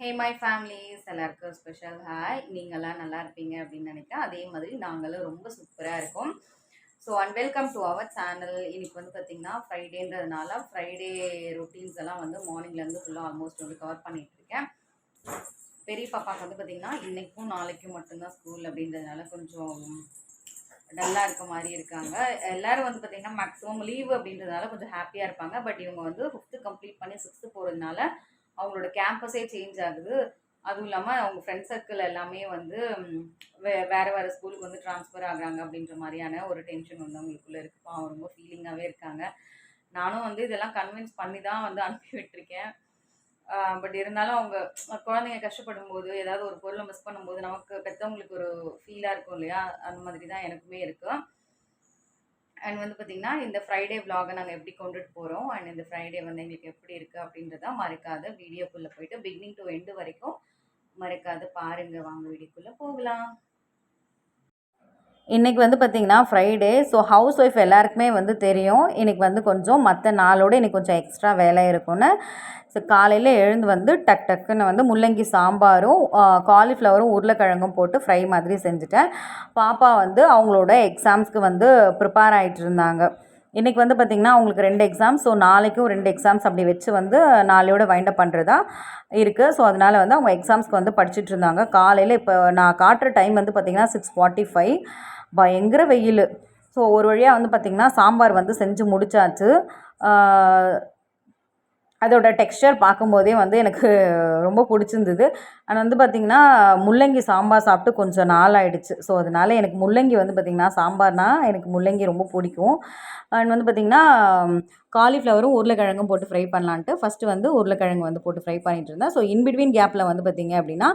Hey my families எல்லாருக்கும் special hi நீங்களாம் நல்லா இருப்பீங்க அப்படின்னு நினைக்கிறேன். அதே மாதிரி நாங்களும் ரொம்ப சூப்பராக இருக்கோம். So and welcome to our channel இன்னைக்கு வந்து பார்த்திங்கன்னா ஃப்ரைடேன்றதுனால ஃப்ரைடே ரொட்டீன்ஸ் எல்லாம் வந்து மார்னிங்லேருந்து ஃபுல்லாக ஆல்மோஸ்ட் வந்து கவர் பண்ணிட்டு இருக்கேன். பெரிய பாப்பாவுக்கு வந்து பார்த்திங்கன்னா இன்றைக்கும் நாளைக்கும் மட்டும்தான் ஸ்கூல் அப்படின்றதுனால கொஞ்சம் டல்லாக இருக்க மாதிரி இருக்காங்க. எல்லோரும் வந்து பார்த்திங்கன்னா மேக்ஸிமம் லீவ் அப்படின்றதுனால கொஞ்சம் ஹாப்பியாக இருப்பாங்க. பட் இவங்க வந்து ஃபிஃப்த்து கம்ப்ளீட் பண்ணி சிக்ஸ்த்து போகிறதுனால அவங்களோட கேம்பஸே சேஞ்ச் ஆகுது. அதுவும் இல்லாமல் அவங்க ஃப்ரெண்ட் சர்க்கிள் எல்லாமே வந்து வே வேறு வேறு ஸ்கூலுக்கு வந்து ட்ரான்ஸ்ஃபர் ஆகுறாங்க அப்படின்ற மாதிரியான ஒரு டென்ஷன் வந்து அவங்களுக்குள்ளே இருக்குப்பா. அவங்க ரொம்ப ஃபீலிங்காகவே இருக்காங்க. நானும் வந்து இதெல்லாம் கன்வின்ஸ் பண்ணி தான் வந்து அனுப்பி விட்டுருக்கேன். பட் இருந்தாலும் அவங்க குழந்தைங்க கஷ்டப்படும் போது ஏதாவது ஒரு பொருளை மிஸ் பண்ணும்போது நமக்கு பெற்றவங்களுக்கு ஒரு ஃபீலாக இருக்கும் இல்லையா? அந்த மாதிரி தான் எனக்குமே இருக்குது அண்ட் வந்து பார்த்திங்கன்னா இந்த ஃப்ரைடே விலாகை நாங்கள் எப்படி கொண்டுட்டு போகிறோம் அண்ட் இந்த ஃப்ரைடே வந்து எங்களுக்கு எப்படி இருக்குது அப்படின்றத மறக்காத வீடியோக்குள்ளே போயிட்டு பிகினிங் டு எண்டு வரைக்கும் மறக்காத பாருங்கள் வாங்க வீடியோக்குள்ளே போகலாம். இன்றைக்கி வந்து பார்த்திங்கன்னா ஃப்ரைடே ஸோ ஹவுஸ் ஒய்ஃப் எல்லாருக்குமே வந்து தெரியும். இன்றைக்கி வந்து கொஞ்சம் மற்ற நாளோட இன்றைக்கி கொஞ்சம் எக்ஸ்ட்ரா வேலை இருக்கும்னு. ஸோ காலையில் எழுந்து வந்து டக் டக்குன்னு வந்து முள்ளங்கி சாம்பாரும் காலிஃப்ளவரும் உருளைக்கிழங்கும் போட்டு ஃப்ரை மாதிரி செஞ்சுட்டேன். பாப்பா வந்து அவங்களோட எக்ஸாம்ஸ்க்கு வந்து ப்ரிப்பேர் ஆகிட்டு இருந்தாங்க. இன்றைக்கி வந்து பார்த்திங்கன்னா அவங்களுக்கு ரெண்டு எக்ஸாம்ஸ் ஸோ நாளைக்கும் ரெண்டு எக்ஸாம்ஸ் அப்படி வச்சு வந்து நாளையோட வைண்டப் பண்ணுறதா இருக்குது ஸோ அதனால் வந்து அவங்க எக்ஸாம்ஸ்க்கு வந்து படிச்சுட்டு இருந்தாங்க. காலையில் இப்போ நான் காட்டுற டைம் வந்து பார்த்திங்கன்னா சிக்ஸ் ஃபார்ட்டி ஃபைவ் பயங்கர வெயில். ஸோ ஒரு வழியாக வந்து பார்த்திங்கன்னா சாம்பார் வந்து செஞ்சு முடிச்சாச்சு. அதோட டெக்ஸ்சர் பார்க்கும்போதே வந்து எனக்கு ரொம்ப பிடிச்சிருந்தது. ஆனால் வந்து பார்த்திங்கன்னா முள்ளங்கி சாம்பார் சாப்பிட்டு கொஞ்சம் நாள் ஆகிடுச்சு ஸோ அதனால் எனக்கு முள்ளங்கி வந்து பார்த்திங்கன்னா சாம்பார்னால் எனக்கு முள்ளங்கி ரொம்ப பிடிக்கும். அண்ட் வந்து பார்த்திங்கன்னா காலிஃப்ளவரும் உருளைக்கிழங்கும் போட்டு ஃப்ரை பண்ணலான்ட்டு ஃபஸ்ட்டு வந்து உருளைக்கிழங்கு வந்து போட்டு ஃப்ரை பண்ணிட்டு இருந்தேன். ஸோ இன்பிட்வீன் கேப்பில் வந்து பார்த்திங்க அப்படின்னா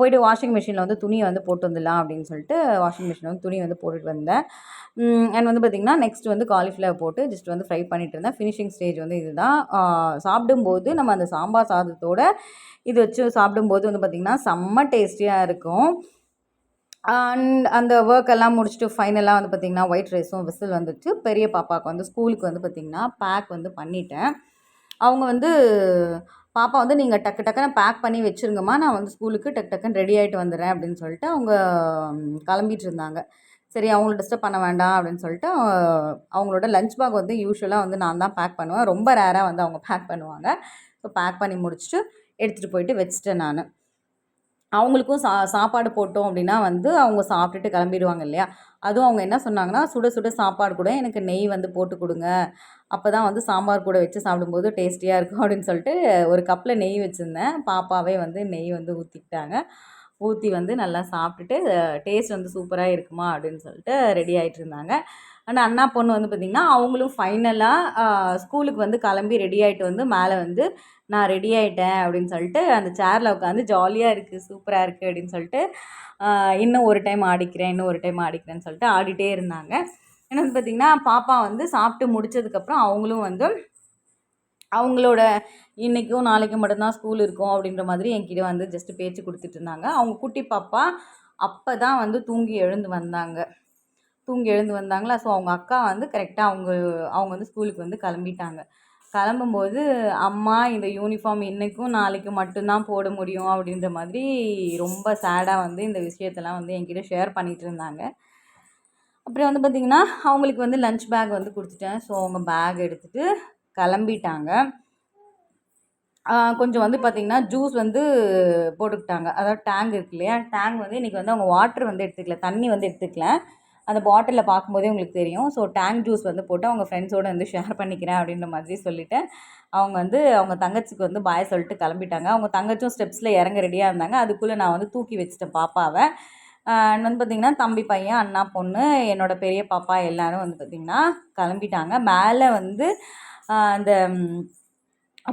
போயிட்டு வாஷிங் மிஷினில் வந்து துணியை வந்து போட்டு வந்துடலாம் அப்படின்னு சொல்லிட்டு வாஷிங் மிஷினில் வந்து துணி வந்து போட்டுட்டு வந்தேன். அண்ட் வந்து பார்த்திங்கன்னா நெக்ஸ்ட் வந்து காலிஃப்ளவர் போட்டு ஜஸ்ட் வந்து ஃப்ரை பண்ணிட்டு இருந்தேன். ஃபினிஷிங் ஸ்டேஜ் வந்து இதுதான். சாப்பிடும்போது நம்ம அந்த சாம்பார் சாதத்தோட இது வச்சு சாப்பிடும்போது வந்து பார்த்திங்கன்னா செம்ம டேஸ்டியாக இருக்கும். அண்ட் அந்த ஒர்க் எல்லாம் முடிச்சுட்டு ஃபைனலாக வந்து பார்த்திங்கன்னா ஒயிட் ரைஸும் விசில் வந்துட்டு பெரிய பாப்பாவுக்கு வந்து ஸ்கூலுக்கு வந்து பார்த்திங்கன்னா பேக் வந்து பண்ணிட்டேன். அவங்க வந்து பாப்பா வந்து நீங்கள் டக்கு டக்குன்னு பேக் பண்ணி வச்சுருங்கம்மா நான் வந்து ஸ்கூலுக்கு டக்கு டக்குன்னு ரெடி ஆகிட்டு வந்துடுறேன் அப்படின்னு சொல்லிட்டு அவங்க கிளம்பிட்டு இருந்தாங்க. சரி அவங்கள டிஸ்டர்ப் பண்ண வேண்டாம் அப்படின்னு சொல்லிட்டு அவங்களோட லஞ்ச் பேக் வந்து யூஸ்வலாக வந்து நான் தான் பேக் பண்ணுவேன். ரொம்ப ரேராக வந்து அவங்க பேக் பண்ணுவாங்க. ஸோ பேக் பண்ணி முடிச்சுட்டு எடுத்துகிட்டு போயிட்டு வச்சுட்டேன் நான். அவங்களுக்கும் சா சாப்பாடு போட்டோம் அப்படின்னா வந்து அவங்க சாப்பிட்டுட்டு கிளம்பிடுவாங்க இல்லையா? அதுவும் அவங்க என்ன சொன்னாங்கன்னா சுட சுட சாப்பாடு கூட எனக்கு நெய் வந்து போட்டு கொடுங்க. அப்போ தான் வந்து சாம்பார் கூட வச்சு சாப்பிடும்போது டேஸ்டியாக இருக்கும் அப்படின்னு சொல்லிட்டு ஒரு கப்பில் நெய் வச்சுருந்தேன். பாப்பாவே வந்து நெய் வந்து ஊற்றிக்கிட்டாங்க ஊற்றி வந்து நல்லா சாப்பிட்டுட்டு டேஸ்ட் வந்து சூப்பராக இருக்குமா அப்படின்னு சொல்லிட்டு ரெடி ஆகிட்டு இருந்தாங்க. ஆனால் அண்ணா பொண்ணு வந்து பார்த்திங்கன்னா அவங்களும் ஃபைனலாக ஸ்கூலுக்கு வந்து கிளம்பி ரெடி ஆகிட்டு வந்து மேலே வந்து நான் ரெடி ஆகிட்டேன் அப்படின்னு சொல்லிட்டு அந்த சேரில் உட்காந்து ஜாலியாக இருக்குது சூப்பராக இருக்குது அப்படின்னு சொல்லிட்டு இன்னும் ஒரு டைம் ஆடிக்கிறேன் இன்னும் ஒரு டைம் ஆடிக்கிறேன்னு சொல்லிட்டு ஆடிட்டே இருந்தாங்க. ஏன்னா வந்து பார்த்திங்கன்னா பாப்பா வந்து சாப்பிட்டு முடிச்சதுக்கப்புறம் அவங்களும் வந்து அவங்களோட இன்றைக்கும் நாளைக்கும் மட்டும்தான் ஸ்கூல் இருக்கும் அப்படின்ற மாதிரி என்கிட்ட வந்து ஜஸ்ட்டு பேச்சு கொடுத்துட்டு இருந்தாங்க. அவங்க குட்டி பாப்பா அப்போ தான் வந்து தூங்கி எழுந்து வந்தாங்க. தூங்கி எழுந்து வந்தாங்களா? ஸோ அவங்க அக்கா வந்து கரெக்டாக அவங்க அவங்க வந்து ஸ்கூலுக்கு வந்து கிளம்பிட்டாங்க. கிளம்பும்போது அம்மா இந்த யூனிஃபார்ம் இன்றைக்கும் நாளைக்கும் மட்டும்தான் போட முடியும் அப்படின்ற மாதிரி ரொம்ப சேடாக வந்து இந்த விஷயத்தெல்லாம் வந்து என்கிட்ட ஷேர் பண்ணிகிட்டு இருந்தாங்க. அப்புறம் வந்து பார்த்திங்கன்னா அவங்களுக்கு வந்து லஞ்ச் பேக் வந்து கொடுத்துட்டேன். ஸோ அவங்க பேக் எடுத்துகிட்டு கிளம்பிட்டாங்க. கொஞ்சம் வந்து பார்த்திங்கன்னா ஜூஸ் வந்து போட்டுக்கிட்டாங்க. அதாவது டேங்க் இருக்கு இல்லையா? டேங்க் வந்து இன்றைக்கி வந்து அவங்க வாட்டர் வந்து எடுத்துக்கல தண்ணி வந்து எடுத்துக்கல. அந்த பாட்டிலில் பார்க்கும்போதே உங்களுக்கு தெரியும். ஸோ டேங்க் ஜூஸ் வந்து போட்டு அவங்க ஃப்ரெண்ட்ஸோடு வந்து ஷேர் பண்ணிக்கிறேன் அப்படின்ற மாதிரி சொல்லிவிட்டு அவங்க வந்து அவங்க தங்கச்சிக்கு வந்து பாய் சொல்லிட்டு கிளம்பிட்டாங்க. அவங்க தங்கச்சும் ஸ்டெப்ஸில் இறங்க ரெடியாக இருந்தாங்க. அதுக்குள்ளே நான் வந்து தூக்கி வச்சுட்டேன் பாப்பாவை. அண்ட் வந்து பார்த்திங்கன்னா தம்பி பையன் அண்ணா பொண்ணு என்னோடய பெரிய பாப்பா எல்லோரும் வந்து பார்த்திங்கன்னா கிளம்பிட்டாங்க. மேலே வந்து அந்த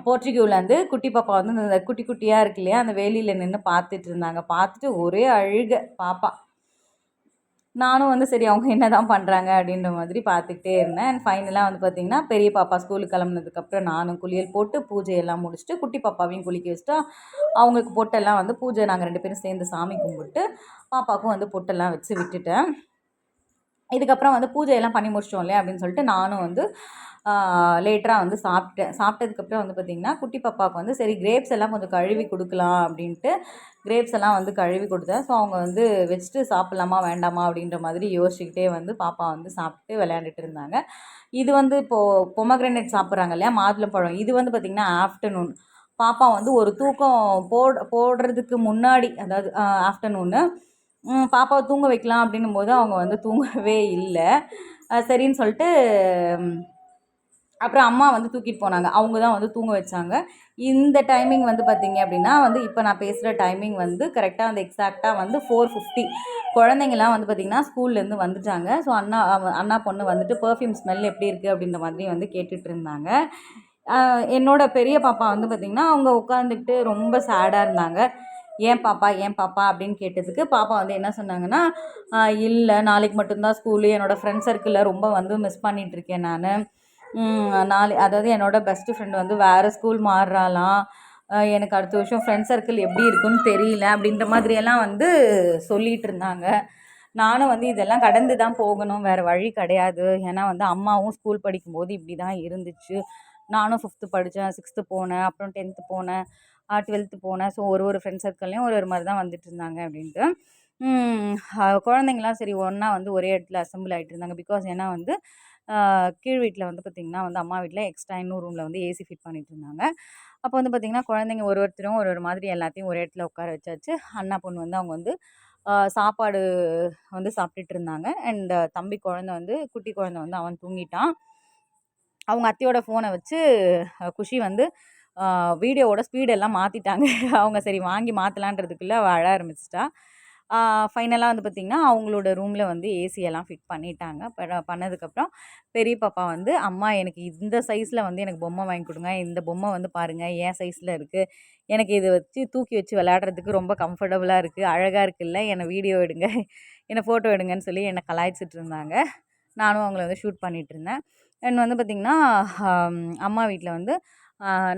போர்ச்சுகியூலேருந்து குட்டி பாப்பா வந்து இந்த குட்டி குட்டியாக இருக்கு இல்லையா அந்த வேலியில் நின்று பார்த்துட்டு இருந்தாங்க. பார்த்துட்டு ஒரே அழுக பாப்பா. நானும் வந்து சரி அவங்க என்ன தான் பண்ணுறாங்க அப்படின்ற மாதிரி பார்த்துக்கிட்டே இருந்தேன். அண்ட் ஃபைனலாக வந்து பார்த்திங்கன்னா பெரிய பாப்பா ஸ்கூலுக்கு கிளம்புனதுக்கப்புறம் நானும் குளியல் போட்டு பூஜையெல்லாம் முடிச்சுட்டு குட்டி பாப்பாவையும் குளிக்க வச்சுட்டு அவங்களுக்கு பொட்டெல்லாம் வந்து பூஜை நாங்கள் ரெண்டு பேரும் சேர்ந்து சாமி கும்பிட்டு பாப்பாவுக்கும் வந்து பொட்டெல்லாம் வச்சு விட்டுட்டேன். இதுக்கப்புறம் வந்து பூஜையெல்லாம் பண்ணி முடிச்சிட்டோம் இல்லையா அப்படின்னு சொல்லிட்டு நானும் வந்து லேட்டராக வந்து சாப்பிட்டேன். சாப்பிட்டதுக்கப்புறம் வந்து பார்த்திங்கன்னா குட்டி பாப்பாவுக்கு வந்து சரி கிரேப்ஸ் எல்லாம் கொஞ்சம் கழுவி கொடுக்கலாம் அப்படின்ட்டு கிரேப்ஸ் எல்லாம் வந்து கழுவி கொடுத்தேன். ஸோ அவங்க வந்து வச்சுட்டு சாப்பிட்லாமா வேண்டாமா அப்படின்ற மாதிரி யோசிச்சுக்கிட்டே வந்து பாப்பா வந்து சாப்பிட்டு விளையாண்டுட்டு இருந்தாங்க. இது வந்து இப்போது பொமக்ரனேட் சாப்பிட்றாங்க இல்லையா மாதுளம்பழம் இது வந்து பார்த்திங்கன்னா ஆஃப்டர்நூன் பாப்பா வந்து ஒரு தூக்கம் போட போடுறதுக்கு முன்னாடி அதாவது ஆஃப்டர்நூனு பாப்பாவை தூங்க வைக்கலாம் அப்படின்னும் போது அவங்க வந்து தூங்கவே இல்லை. சரின்னு சொல்லிட்டு அப்புறம் அம்மா வந்து தூக்கிட்டு போனாங்க. அவங்க தான் வந்து தூங்க வச்சாங்க. இந்த டைமிங் வந்து பார்த்திங்க அப்படின்னா வந்து இப்போ நான் பேசுகிற டைமிங் வந்து கரெக்டாக அந்த எக்ஸாக்டாக வந்து ஃபோர் ஃபிஃப்டி குழந்தைங்கலாம் வந்து பார்த்திங்கன்னா ஸ்கூல்லேருந்து வந்துட்டாங்க. ஸோ அண்ணா அண்ணா பொண்ணு வந்துட்டு பர்ஃப்யூம் ஸ்மெல் எப்படி இருக்குது அப்படின்ற மாதிரி வந்து கேட்டுட்டு இருந்தாங்க. என்னோடய பெரிய பாப்பா வந்து பார்த்திங்கன்னா அவங்க உட்காந்துக்கிட்டு ரொம்ப சேடாக இருந்தாங்க. ஏன் பாப்பா ஏன் பாப்பா அப்படின்னு கேட்டதுக்கு பாப்பா வந்து என்ன சொன்னாங்கன்னா இல்லை நாளைக்கு மட்டும்தான் ஸ்கூலு என்னோடய ஃப்ரெண்ட் சர்க்கிளில் ரொம்ப வந்து மிஸ் பண்ணிகிட்ருக்கேன் நான். நாளை அதாவது என்னோடய பெஸ்ட்டு ஃப்ரெண்டு வந்து வேறு ஸ்கூல் மாறுறாளாம். எனக்கு அடுத்த வருஷம் ஃப்ரெண்ட் சர்க்கிள் எப்படி இருக்குன்னு தெரியல அப்படின்ற மாதிரியெல்லாம் வந்து சொல்லிகிட்டு இருந்தாங்க. நானும் வந்து இதெல்லாம் கடந்து தான் போகணும் வேறு வழி கிடையாது. ஏன்னா வந்து அம்மாவும் ஸ்கூல் படிக்கும்போது இப்படி தான் இருந்துச்சு. நானும் ஃபிஃப்த்து படித்தேன் சிக்ஸ்த்து போனேன் அப்புறம் டென்த்து போனேன் டுவெல்த்து போனேன். ஸோ ஒரு ஒரு ஃப்ரெண்ட் சர்க்கிள்லேயும் ஒரு ஒரு மாதிரி தான் வந்துட்டு இருந்தாங்க அப்படின்ட்டு. குழந்தைங்களாம் சரி ஒன்றா வந்து ஒரே இடத்துல அசம்பிள் ஆகிட்டு இருந்தாங்க. பிகாஸ் ஏன்னா வந்து கீழ் வீட்டில் வந்து பார்த்திங்கன்னா வந்து அம்மா வீட்டில் எக்ஸ்ட்ரா இன்னொரு ரூமில் வந்து ஏசி ஃபிட் பண்ணிட்டு இருந்தாங்க. அப்போ வந்து பார்த்திங்கன்னா குழந்தைங்க ஒரு ஒருத்தரும் ஒரு ஒரு மாதிரி எல்லாத்தையும் ஒரு இடத்துல உட்கார வச்சாச்சு. அண்ணா பொண்ணு வந்து அவங்க வந்து சாப்பாடு வந்து சாப்பிட்டுட்டு இருந்தாங்க. அண்ட் தம்பி குழந்த வந்து குட்டி குழந்த வந்து அவன் தூங்கிட்டான். அவங்க அத்தையோட ஃபோனை வச்சு குஷி வந்து வீடியோவோட ஸ்பீடெல்லாம் மாற்றிட்டாங்க அவங்க சரி வாங்கி மாற்றலான்றதுக்குள்ளே அவள் அழ ஆரம்பிச்சிட்டா. ஃபைனலாக வந்து பார்த்திங்கன்னா அவங்களோட ரூமில் வந்து ஏசியெல்லாம் ஃபிட் பண்ணிட்டாங்க. பண்ணதுக்கப்புறம் பெரிய பாப்பா வந்து அம்மா எனக்கு இந்த சைஸில் வந்து எனக்கு பொம்மை வாங்கி கொடுங்க. இந்த பொம்மை வந்து பாருங்கள் ஏன் சைஸில் இருக்குது எனக்கு இதை வச்சு தூக்கி வச்சு விளையாடுறதுக்கு ரொம்ப கம்ஃபர்டபுளாக இருக்குது அழகாக இருக்குல்ல என்னை வீடியோ எடுங்க. என்னை ஃபோட்டோ எடுங்கன்னு சொல்லி என்னை கலாய்ச்சிட்டு இருந்தாங்க. நானும் அவங்கள வந்து ஷூட் பண்ணிகிட்டு இருந்தேன். அண்ட் வந்து பார்த்திங்கன்னா அம்மா வீட்டில் வந்து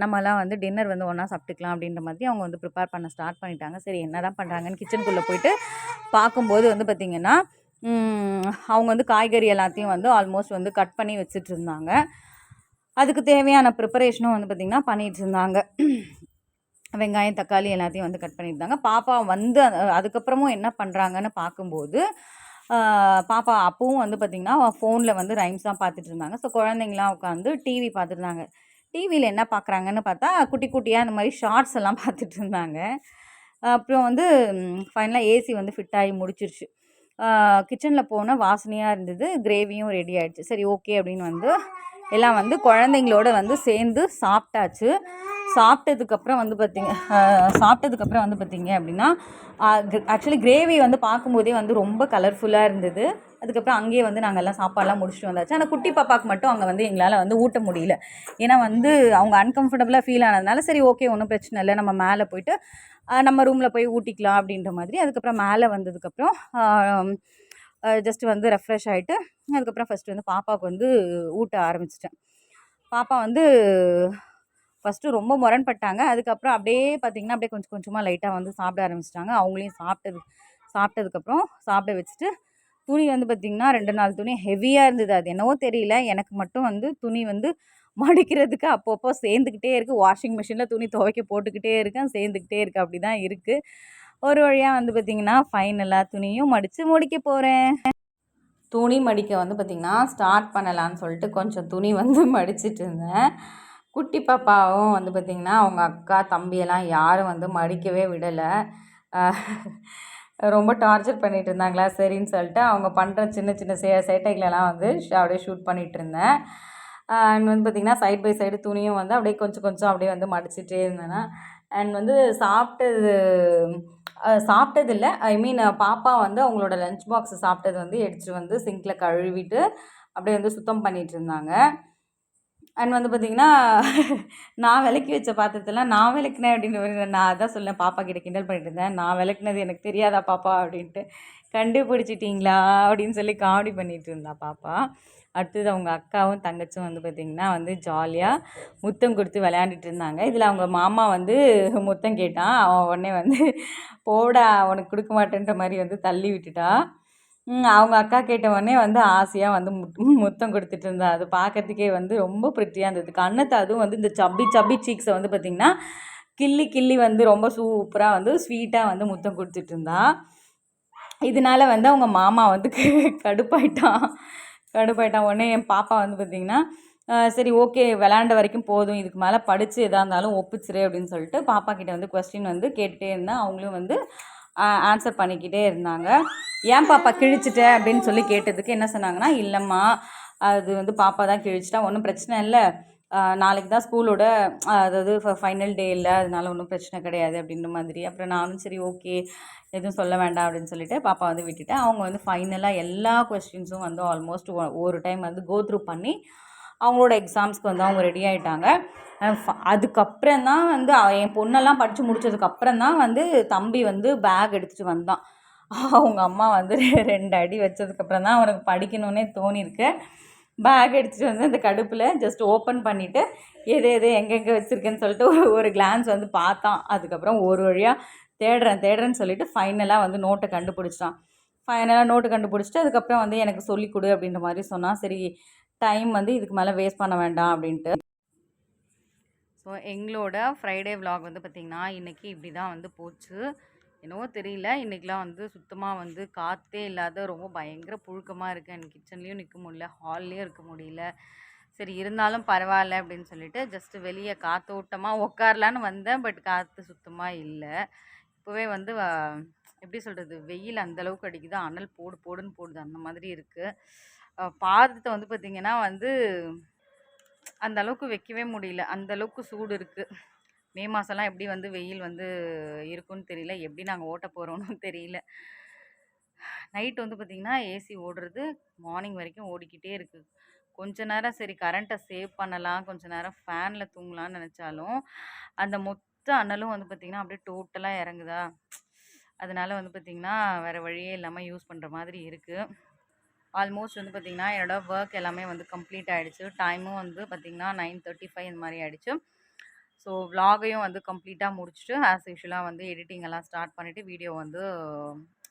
நம்மலாம் வந்து டின்னர் வந்து ஒன்றா சாப்பிட்டுக்கலாம் அப்படின்ற மாதிரி அவங்க வந்து ப்ரிப்பேர் பண்ண ஸ்டார்ட் பண்ணிட்டாங்க. சரி என்ன தான் பண்ணுறாங்கன்னு கிச்சனுக்குள்ளே போயிட்டு பார்க்கும்போது வந்து பார்த்திங்கன்னா அவங்க வந்து காய்கறி எல்லாத்தையும் வந்து ஆல்மோஸ்ட் வந்து கட் பண்ணி வச்சுட்டு இருந்தாங்க அதுக்கு தேவையான ப்ரிப்பரேஷனும் வந்து பார்த்திங்கன்னா பண்ணிகிட்டு இருந்தாங்க வெங்காயம் தக்காளி எல்லாத்தையும் வந்து கட் பண்ணியிருந்தாங்க பாப்பா வந்து அதுக்கப்புறமும் என்ன பண்ணுறாங்கன்னு பார்க்கும்போது பாப்பா அப்பவும் வந்து பார்த்திங்கன்னா ஃபோனில் வந்து ரைம்ஸ் தான் பார்த்துட்டு இருந்தாங்க ஸோ குழந்தைங்களாம் உட்காந்து டிவி பார்த்துருந்தாங்க டிவியில் என்ன பார்க்குறாங்கன்னு பார்த்தா குட்டி குட்டியாக இந்த மாதிரி ஷார்ட்ஸ் எல்லாம் பார்த்துட்டு இருந்தாங்க அப்புறம் வந்து ஃபைனலாக ஏசி வந்து ஃபிட் ஆகி முடிச்சிருச்சு. கிச்சனில் போனால் வாசனையாக இருந்தது கிரேவியும் ரெடி ஆகிடுச்சு சரி ஓகே அப்படின்னு வந்து எல்லாம் வந்து குழந்தைங்களோட வந்து சேர்ந்து சாப்பிட்டாச்சு. சாப்பிட்டதுக்கப்புறம் வந்து பார்த்திங்க சாப்பிட்டதுக்கப்புறம் வந்து பார்த்திங்க அப்படின்னா ஆக்சுவலி கிரேவி வந்து பார்க்கும்போதே வந்து ரொம்ப கலர்ஃபுல்லாக இருந்தது. அதுக்கப்புறம் அங்கேயே வந்து நாங்கள் எல்லாம் சாப்பாடெலாம் முடிச்சுட்டு வந்தாச்சு. ஆனால் குட்டி பாப்பாவுக்கு மட்டும் அங்கே வந்து எங்களால் வந்து ஊட்ட முடியல. ஏன்னா வந்து அவங்க அன்கம்ஃபர்டபுளாக ஃபீல் ஆனதுனால சரி ஓகே ஒன்றும் பிரச்சனை இல்லை. நம்ம மேலே போயிட்டு நம்ம ரூமில் போய் ஊட்டிக்கலாம் அப்படின்ற மாதிரி. அதுக்கப்புறம் மேலே வந்ததுக்கப்புறம் ஜஸ்ட்டு வந்து ரெஃப்ரெஷ் ஆகிட்டு அதுக்கப்புறம் ஃபஸ்ட்டு வந்து பாப்பாவுக்கு வந்து ஊட்ட ஆரம்பிச்சிட்டேன். பாப்பா வந்து ஃபஸ்ட்டு ரொம்ப முரண்பட்டாங்க. அதுக்கப்புறம் அப்படியே பார்த்திங்கன்னா அப்படியே கொஞ்சம் கொஞ்சமாக லைட்டாக வந்து சாப்பிட ஆரம்பிச்சிட்டாங்க. அவங்களையும் சாப்பிட்டது சாப்பிட்டதுக்கப்புறம் சாப்பிட வச்சுட்டு துணி வந்து பார்த்திங்கன்னா ரெண்டு நாள் துணி ஹெவியாக இருந்தது. அது என்னவோ தெரியல. எனக்கு மட்டும் வந்து துணி வந்து மடிக்கிறதுக்கு அப்பப்போ சேர்ந்துக்கிட்டே இருக்குது வாஷிங் மிஷினில் துணி துவைக்க போட்டுக்கிட்டே இருக்கேன். சேர்ந்துக்கிட்டே இருக்குது அப்படி தான் இருக்குது ஒரு வழியாக வந்து பார்த்திங்கன்னா ஃபைனலாக துணியும் மடித்து முடிக்க போகிறேன் துணி மடிக்க வந்து பார்த்திங்கன்னா ஸ்டார்ட் பண்ணலான்னு சொல்லிட்டு கொஞ்சம் துணி வந்து மடிச்சிட்டு இருந்தேன். குட்டி பாப்பாவும் வந்து பார்த்திங்கன்னா அவங்க அக்கா தம்பியெல்லாம் யாரும் வந்து மடிக்கவே விடலை. ரொம்ப டார்ச்சர் பண்ணிகிட்டு இருந்தாங்களா சரின்னு சொல்லிட்டு அவங்க பண்ணுற சின்ன சின்ன சே சேட்டைகளெல்லாம் வந்து அப்படியே ஷூட் பண்ணிகிட்டு இருந்தேன். அண்ட் வந்து பார்த்திங்கன்னா சைட் பை சைடு துணியும் வந்து அப்படியே கொஞ்சம் கொஞ்சம் அப்படியே வந்து மடிச்சிட்டே இருந்தேன். அண்ட் வந்து சாப்பிட்டது சாப்பிட்டதில்ல. ஐ மீன் பாப்பா வந்து அவங்களோட லஞ்ச் பாக்ஸை சாப்பிட்டது வந்து எடுத்துகிட்டு வந்து சிங்கில் கழுவிட்டு அப்படியே வந்து சுத்தம் பண்ணிகிட்டு இருந்தாங்க. அண்ட் வந்து பார்த்திங்கன்னா நான் விளக்கி வச்ச பாத்திரத்தெல்லாம் நான் விளக்குனேன் அப்படின்னு நான் அதான் சொல்லேன் பாப்பா கிட்ட கிண்டல் பண்ணிட்டு இருந்தேன். நான் விளக்குனது எனக்கு தெரியாதா பாப்பா அப்படின்ட்டு. கண்டுபிடிச்சிட்டிங்களா அப்படின்னு சொல்லி காமெடி பண்ணிகிட்டு இருந்தா பாப்பா அடுத்தது அவங்க அக்காவும் தங்கச்சும் வந்து பார்த்திங்கன்னா வந்து ஜாலியாக முத்தம் கொடுத்து விளையாண்டுட்டு இருந்தாங்க இதில் அவங்க மாமா வந்து முத்தம் கேட்டான் அவன் உடனே வந்து போடா உனக்கு கொடுக்க மாட்டேன்ற மாதிரி வந்து தள்ளி விட்டுட்டா அவங்க அக்கா கேட்ட உடனே வந்து ஆசையாக வந்து முத் முத்தம் கொடுத்துட்டு இருந்தா. அது பார்க்கறதுக்கே வந்து ரொம்ப பிரிட்டியாக இருந்தது. கண்ணத்தை அதுவும் வந்து இந்த சப்பி சப்பி சீக்ஸை வந்து பார்த்திங்கன்னா கிள்ளி கிள்ளி வந்து ரொம்ப சூப்பராக வந்து ஸ்வீட்டாக வந்து முத்தம் கொடுத்துட்டு இருந்தா. இதனால வந்து அவங்க மாமா வந்து கடுப்பாயிட்டான். கடுப்பாயிட்டான். உடனே என் பாப்பா வந்து பார்த்தீங்கன்னா, சரி ஓகே விளாண்ட வரைக்கும் போதும். இதுக்கு மேலே படித்து எதாக இருந்தாலும் ஒப்பிச்சிரு அப்படின்னு சொல்லிட்டு பாப்பா கிட்ட வந்து கொஸ்டின் வந்து கேட்டுட்டே இருந்தேன். அவங்களும் வந்து ஆன்சர் பண்ணிக்கிட்டே இருந்தாங்க. "ஏன் பாப்பா கிழிச்சிட்ட?" அப்படின்னு சொல்லி கேட்டதுக்கு என்ன சொன்னாங்கன்னா, இல்லைம்மா அது வந்து பாப்பா தான் கிழிச்சிட்டா. ஒன்றும் பிரச்சனை இல்லை நாளைக்கு தான் ஸ்கூலோட அதாவது ஃப ஃபைனல் டே இல்லை அதனால ஒன்றும் பிரச்சனை கிடையாது." அப்படின்ற மாதிரி. அப்புறம் நானும் சரி ஓகே. எதுவும் சொல்ல வேண்டாம் அப்படின்னு சொல்லிட்டு பாப்பா வந்து விட்டுட்டேன். அவங்க வந்து ஃபைனலாக எல்லா கொஸ்டின்ஸும் வந்து ஆல்மோஸ்ட் ஒ ஒரு டைம் வந்து கோ த்ரூ பண்ணி, அவங்களோட எக்ஸாம்ஸ்க்கு வந்து அவங்க ரெடி ஆகிட்டாங்க ஃப அதுக்கப்புறம் தான் வந்து என் பொண்ணெல்லாம் படித்து முடிச்சதுக்கப்புறம் தான் வந்து தம்பி வந்து பேக் எடுத்துட்டு வந்தான். அவங்க அம்மா வந்து ரெண்டு அடி வச்சதுக்கப்புறம் தான் அவனுக்கு படிக்கணும்னே தோணியிருக்கு. பேக் எடுத்துகிட்டு வந்து அந்த கடுப்பில் ஜஸ்ட் ஓப்பன் பண்ணிவிட்டு எது எது எங்கெங்க வச்சுருக்கேன்னு சொல்லிட்டு ஒரு கிளான்ஸ் வந்து பார்த்தான். அதுக்கப்புறம் ஒரு வழியாக தேடுறேன் தேடுறேன்னு சொல்லிட்டு ஃபைனலாக வந்து நோட்டை கண்டுபிடிச்சிட்டான். ஃபைனலாக நோட்டு கண்டுபிடிச்சிட்டு, அதுக்கப்புறம் வந்து எனக்கு சொல்லிக் கொடு அப்படின்ற மாதிரி சொன்னான். சரி டைம் வந்து இதுக்கு மேலே வேஸ்ட் பண்ண வேண்டாம் அப்படின்ட்டு. ஸோ எங்களோட ஃப்ரைடே விலாக் வந்து பார்த்திங்கன்னா இன்றைக்கி இப்படி தான் வந்து போச்சு. என்னவோ தெரியல. இன்றைக்கெலாம் வந்து சுத்தமாக வந்து காற்றே இல்லாத ரொம்ப பயங்கர புழுக்கமாக இருக்குது எனக்கு கிச்சன்லேயும் நிற்க முடியல. ஹால்லேயும் இருக்க முடியல. சரி இருந்தாலும் பரவாயில்ல அப்படின்னு சொல்லிட்டு ஜஸ்ட்டு வெளியே காற்றோட்டமாக உட்காரலான்னு வந்தேன். பட் காற்று சுத்தமாக இல்லை இப்போவே வந்து எப்படி சொல்கிறது வெயில் அந்த அளவுக்கு அடிக்குது. அனல் போடு போடுன்னு போடுது. அந்த மாதிரி இருக்குது பாதத்தை வந்து பார்த்திங்கன்னா வந்து அந்த அளவுக்கு வைக்கவே முடியல. அந்த அளவுக்கு சூடு இருக்குது மே மாதம்லாம் எப்படி வந்து வெயில் வந்து இருக்குன்னு தெரியல. எப்படி நாங்கள் ஓட்ட போகிறோன்னு தெரியல. நைட் வந்து பார்த்திங்கன்னா ஏசி ஓடுறது மார்னிங் வரைக்கும் ஓடிக்கிட்டே இருக்குது கொஞ்ச நேரம் சரி கரண்ட்டை சேவ் பண்ணலாம். கொஞ்ச நேரம் ஃபேனில் தூங்கலாம்னு நினச்சாலும் அந்த மொத்த அனலும் வந்து பார்த்திங்கன்னா அப்படியே டோட்டலாக இறங்குதா, அதனால வந்து பார்த்திங்கன்னா வேறு வழியே இல்லாமல் யூஸ் பண்ணுற மாதிரி இருக்குது ஆல்மோஸ்ட் வந்து பார்த்திங்கன்னா என்னோட ஒர்க் எல்லாமே வந்து கம்ப்ளீட் ஆகிடுச்சு டைமும் வந்து பார்த்திங்கன்னா நைன் தேர்ட்டி ஃபைவ் இந்த மாதிரி ஆகிடுச்சு ஸோ விலாகையும் வந்து கம்ப்ளீட்டாக முடிச்சுட்டு, ஆஸ் யூஷுவலாக வந்து எடிட்டிங் எல்லாம் ஸ்டார்ட் பண்ணிட்டு, வீடியோ வந்து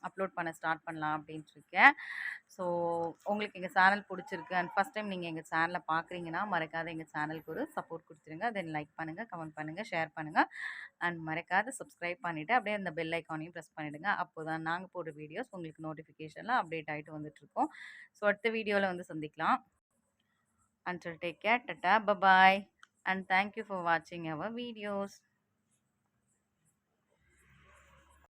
அப்லோட் பண்ண ஸ்டார்ட் பண்ணலாம் அப்படின்ட்டு இருக்கேன். ஸோ உங்களுக்கு எங்கள் சேனல் பிடிச்சிருக்கு அண்ட் ஃபஸ்ட் டைம் நீங்கள் எங்கள் சேனலை பார்க்குறீங்கன்னா, மறக்காத எங்கள் சேனலுக்கு ஒரு சப்போர்ட் கொடுத்துருங்க தென் லைக் பண்ணுங்கள் கமெண்ட் பண்ணுங்கள் ஷேர் பண்ணுங்கள் அண்ட் மறக்காத சப்ஸ்கிரைப் பண்ணிவிட்டு அப்படியே அந்த பெல் ஐக்கானையும் ப்ரெஸ் பண்ணிவிடுங்க பண்ணிடுங்க. அப்போதான் நாங்கள் போடுற வீடியோஸ் உங்களுக்கு நோட்டிஃபிகேஷன்லாம் அப்டேட் ஆகிட்டு வந்துட்டுருக்கும். ஸோ அடுத்த வீடியோவில் வந்து சந்திக்கலாம். And take care Tata. Bye-bye. And thank you for watching our videos.